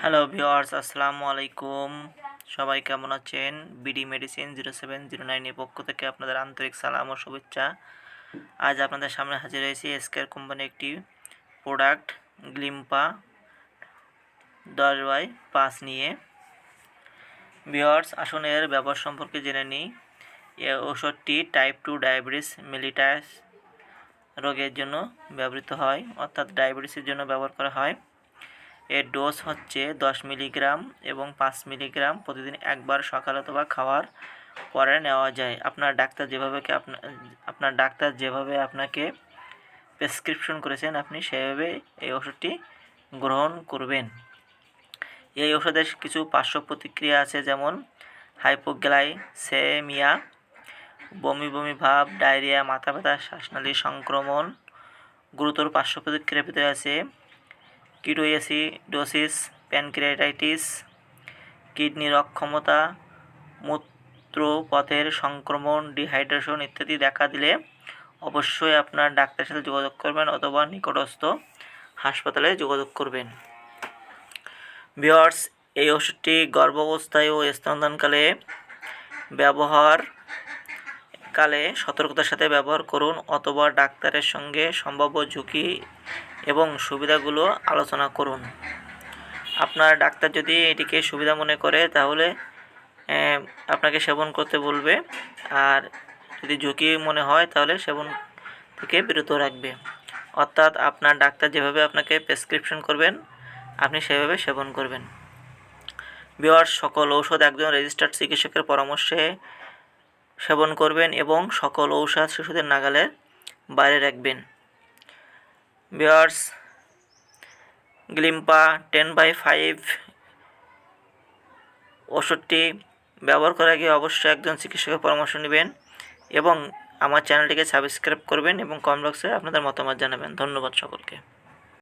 Hello viewers আসসালামু আলাইকুম। সবাই কেমন আছেন? BD medicine zero seven zero নাইনের পক্ষ থেকে আপনাদের আন্তরিক সালাম ও শুভেচ্ছা। আজ আপনাদের সামনে হাজির হয়েছি এসকের কোম্পানির একটি প্রোডাক্ট গ্লিম্পা দশ বাই পাঁচ নিয়ে। ভিওয়ার্স আসুন এর ব্যবহার সম্পর্কে জেনে নিই। এ ওষুধটি টাইপ টু ডায়াবেটিস মিলিটাস রোগের জন্য ব্যবহৃত হয়, অর্থাৎ ডায়াবেটিসের জন্য ব্যবহার করা হয়। এর ডোজ হচ্ছে দশ মিলিগ্রাম এবং পাঁচ মিলিগ্রাম প্রতিদিন একবার সকাল অথবা খাওয়ার পরে নেওয়া যায়। আপনার ডাক্তার যেভাবে আপনার ডাক্তার যেভাবে আপনাকে প্রেসক্রিপশন করেছেন, আপনি সেভাবে এই ওষুধটি গ্রহণ করবেন। এই ওষুধের কিছু পার্শ্ব প্রতিক্রিয়া আছে, যেমন হাইপোগ্লাইসেমিয়া বমি বমি ভাব ডায়রিয়া মাথা ব্যথা, শ্বাসনালী সংক্রমণ, গুরুতর পার্শ্ব প্রতিক্রিয়ার ভিতরে আছে কিটোএসিডোসিস প্যানক্রিয়াটাইটিস কিডনির অক্ষমতা মূত্রপথের সংক্রমণ, ডিহাইড্রেশন ইত্যাদি দেখা দিলে অবশ্যই আপনার ডাক্তারের সাথে যোগাযোগ করবেন অথবা নিকটস্থ হাসপাতালে যোগাযোগ করবেন। ভিওয়ার্স এই ওষুধটি গর্ভাবস্থায় ও স্তনদানকালে ব্যবহার কালে সতর্কতার সাথে ব্যবহার করুন অথবা ডাক্তারের সঙ্গে সম্ভাব্য ঝুঁকি এবং সুবিধাগুলো আলোচনা করুন। আপনার ডাক্তার যদি এটিকে সুবিধা মনে করে, তাহলে আপনাকে সেবন করতে বলবে। আর যদি ঝুঁকি মনে হয়, তাহলে সেবন থেকে বিরত রাখবে। অর্থাৎ আপনার ডাক্তার যেভাবে আপনাকে প্রেসক্রিপশন করবেন, আপনি সেভাবে সেবন করবেন। বিহার সকল ঔষধ একজন রেজিস্টার্ড চিকিৎসকের পরামর্শে সেবন করবেন এবং সকল ঔষধ শিশুদের নাগালের বাইরে রাখবেন। বিয়ার্স গ্লিম্পা টেন বাই ফাইভ ওষুধটি ব্যবহার করার আগে অবশ্যই একজন চিকিৎসকের পরামর্শ নেবেন এবং আমার চ্যানেলটিকে সাবস্ক্রাইব করবেন এবং কমেন্ট বক্সে আপনাদের মতামত জানাবেন। ধন্যবাদ সকলকে।